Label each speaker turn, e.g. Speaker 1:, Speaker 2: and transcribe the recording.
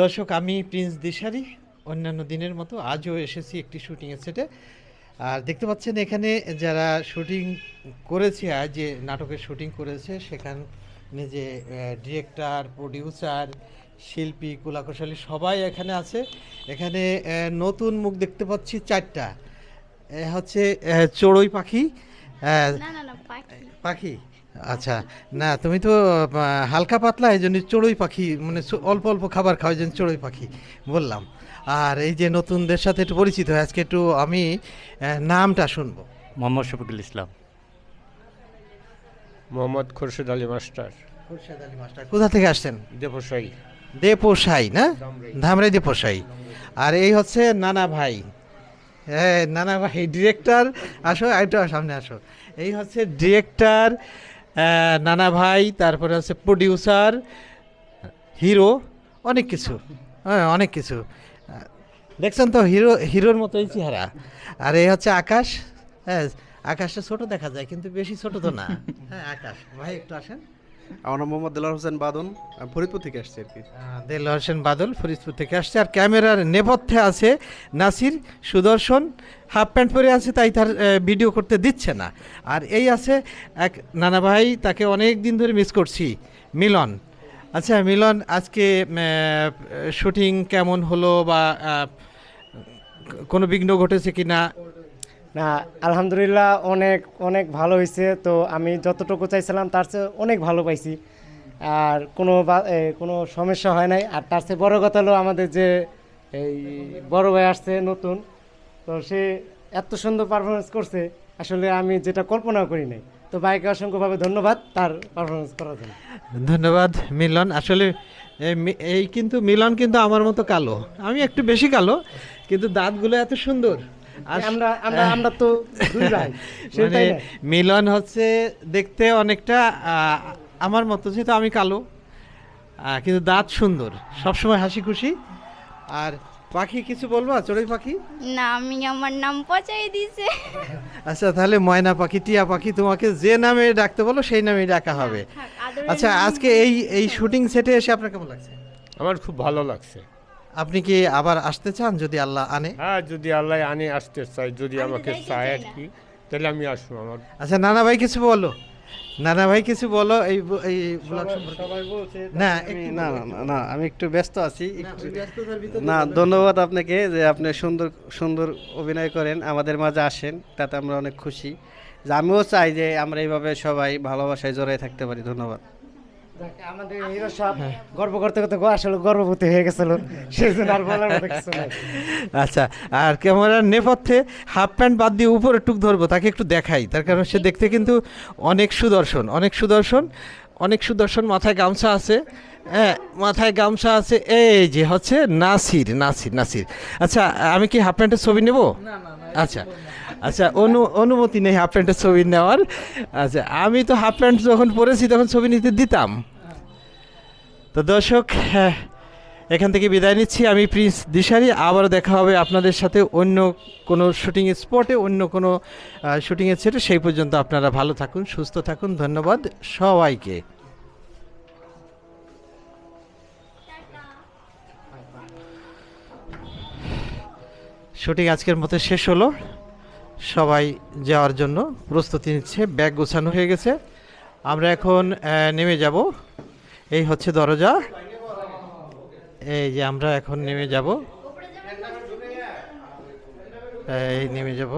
Speaker 1: দর্শক, আমি প্রিন্স দিশারি। অন্যান্য দিনের মতো আজও এসেছি একটি শুটিংয়ের সেটে আর দেখতে পাচ্ছেন এখানে যারা শুটিং করেছে আজ যে নাটকের শুটিং করেছে, সেখানে যে ডিরেক্টর প্রডিউসার শিল্পী, কুলাকুশলী সবাই এখানে আছে। এখানে নতুন মুখ দেখতে পাচ্ছি চারটা। হচ্ছে চড়ুই পাখি
Speaker 2: পাখি।
Speaker 1: পাখি? আচ্ছা। না তুমি তো হালকা পাতলা এই জন্য চড়ুই পাখি মানে অল্প অল্প খাবার খাওয়ার জন্য চড়ুই পাখি বললাম। আর এই যে নতুনদের সাথে একটু পরিচিত আজকে একটু আমি নামটা শুনব।
Speaker 3: মোহাম্মদ শফিকুল ইসলাম।
Speaker 4: মোহাম্মদ খুরশিদ আলী মাস্টার।
Speaker 1: খুরশেদ আলী মাস্টার কোথা থেকে আসছেন?
Speaker 4: দেবসাই।
Speaker 1: দেপোসাই না? ধামরাই। দেপোসাই আর এই হচ্ছে নানা ভাই। হ্যাঁ না না, ভাই ডিরেক্টর আসো, একটু সামনে আসো। এই হচ্ছে ডিরেক্টর নানা ভাই, তারপরে হচ্ছে প্রডিউসার হিরো অনেক কিছু। হ্যাঁ অনেক কিছু। দেখছেন তো হিরো হিরোর মতোই চেহারা। আর এই হচ্ছে আকাশ হ্যাঁ আকাশটা ছোট দেখা যায়, কিন্তু বেশি ছোট তো না। হ্যাঁ আকাশ, ভাই, একটু আসেন।
Speaker 5: আমার নাম মোহাম্মদ দেলার হোসেন বাদন ফরিদপুর থেকে আসছি আর কি।
Speaker 1: দেল হোসেন বাদল, ফরিদপুর থেকে আসছে। আর ক্যামেরার নেপথ্যে আছে নাসির, সুদর্শন, হাফ প্যান্ট পরে আছে, তাই তার ভিডিও করতে দিচ্ছে না। আর এই আছে এক নানা ভাই, তাকে অনেক দিন ধরে মিস করছি, মিলন। আচ্ছা মিলন, আজকে শুটিং কেমন হলো বা কোনো বিঘ্ন ঘটেছে কি না
Speaker 6: না, আলহামদুলিল্লাহ অনেক অনেক ভালো হয়েছে। তো আমি যতটুকু চাইছিলাম, তার চেয়ে অনেক ভালো পাইছি। আর কোনো কোনো সমস্যা হয় নাই। আর তার চেয়ে বড় কথা হলো আমাদের যে, এই বড় ভাই আসছে নতুন, তো সে এত সুন্দর পারফরমেন্স করছে। আসলে আমি যেটা কল্পনা করি নাই। তো ভাইকে অসংখ্যভাবে ধন্যবাদ তার পারফরমেন্স করার জন্য।
Speaker 1: ধন্যবাদ, মিলন। আসলে এই কিন্তু মিলন কিন্তু আমার মতো কালো। আমি একটু বেশি কালো, কিন্তু দাঁতগুলো এত সুন্দর।
Speaker 6: আমরা আমরা আমরা তো দুই ভাই।
Speaker 1: মানে মিলন হচ্ছে দেখতে অনেকটা আমার মতো যেহেতু আমি কালো কিন্তু দাঁত সুন্দর সবসময় হাসি খুশি। আর পাখি কিছু বলব? চড়ুই পাখি?
Speaker 2: না আমি আমার নাম পচাই দিছে।
Speaker 1: আচ্ছা তাহলে ময়না পাখি টিয়া পাখি তোমাকে যে নামে ডাকতে বলো সেই নামেই ডাকা হবে। আচ্ছা আজকে এই এই শুটিং সেটে এসে আপনার কেমন লাগছে?
Speaker 4: আমার খুব ভালো লাগছে।
Speaker 1: আপনি কি আবার আসতে চান যদি আল্লাহ আনে?
Speaker 4: হ্যাঁ যদি আল্লাহ আনে আসতে চাই। যদি আমাকে চায়
Speaker 2: চাই
Speaker 4: আর কি তাহলে আমি আসব আমার।
Speaker 1: আচ্ছা নানা ভাই কিছু বলো। নানা ভাই কিছু বলো এই এই ব্লগ সম্পর্কে। না
Speaker 5: না না, না আমি একটু ব্যস্ত আছি।
Speaker 1: না,
Speaker 5: একটু
Speaker 1: ওই ব্যস্ততার ভিতরে
Speaker 5: না ধন্যবাদ আপনাকে যে আপনি সুন্দর সুন্দর অভিনয় করেন আমাদের মাঝে আসেন তাতে আমরা অনেক খুশি। যে আমিও চাই যে আমরা এইভাবে সবাই ভালোবাসায় জড়াই থাকতে পারি। ধন্যবাদ।
Speaker 6: আমাদের হিরো সাহেব গর্ব করতে করতে আসলে গর্ভবতী হয়ে গেছিল। সেই জন্য আর বলার মতো কিছু নাই।
Speaker 1: আচ্ছা আর ক্যামেরার নেপথ্যে হাফ প্যান্ট বাদ দিয়ে উপরে টুক ধরবো তাকে একটু দেখাই। তার কারণ সে দেখতে কিন্তু অনেক সুদর্শন অনেক সুদর্শন অনেক সুদর্শন মাথায় গামছা আছে। হ্যাঁ মাথায় গামছা আছে এই যে হচ্ছে নাসির নাসির নাসির। আচ্ছা আমি কি হাফ প্যান্টের ছবি নেব? আচ্ছা আচ্ছা অনু অনুমতি নেই হাফ প্যান্টের ছবি নেওয়ার। আচ্ছা আমি তো হাফ প্যান্ট যখন পরেছি তখন ছবি নিতে দিতাম। তো দর্শক হ্যাঁ এখান থেকে বিদায় নিচ্ছি। আমি প্রিন্স দিশারি, আবারও দেখা হবে আপনাদের সাথে অন্য কোনো শুটিং স্পটে, অন্য কোনো শুটিংয়ের সেটে। সেই পর্যন্ত আপনারা ভালো থাকুন, সুস্থ থাকুন, ধন্যবাদ সবাইকে। শুটিং আজকের মতো শেষ হলো। সবাই যাওয়ার জন্য প্রস্তুতি নিচ্ছে, ব্যাগ গোছানো হয়ে গেছে। আমরা এখন নেমে যাব। এই হচ্ছে দরজা। এই যে আমরা এখন নেমে যাব। এই নেমে যাব।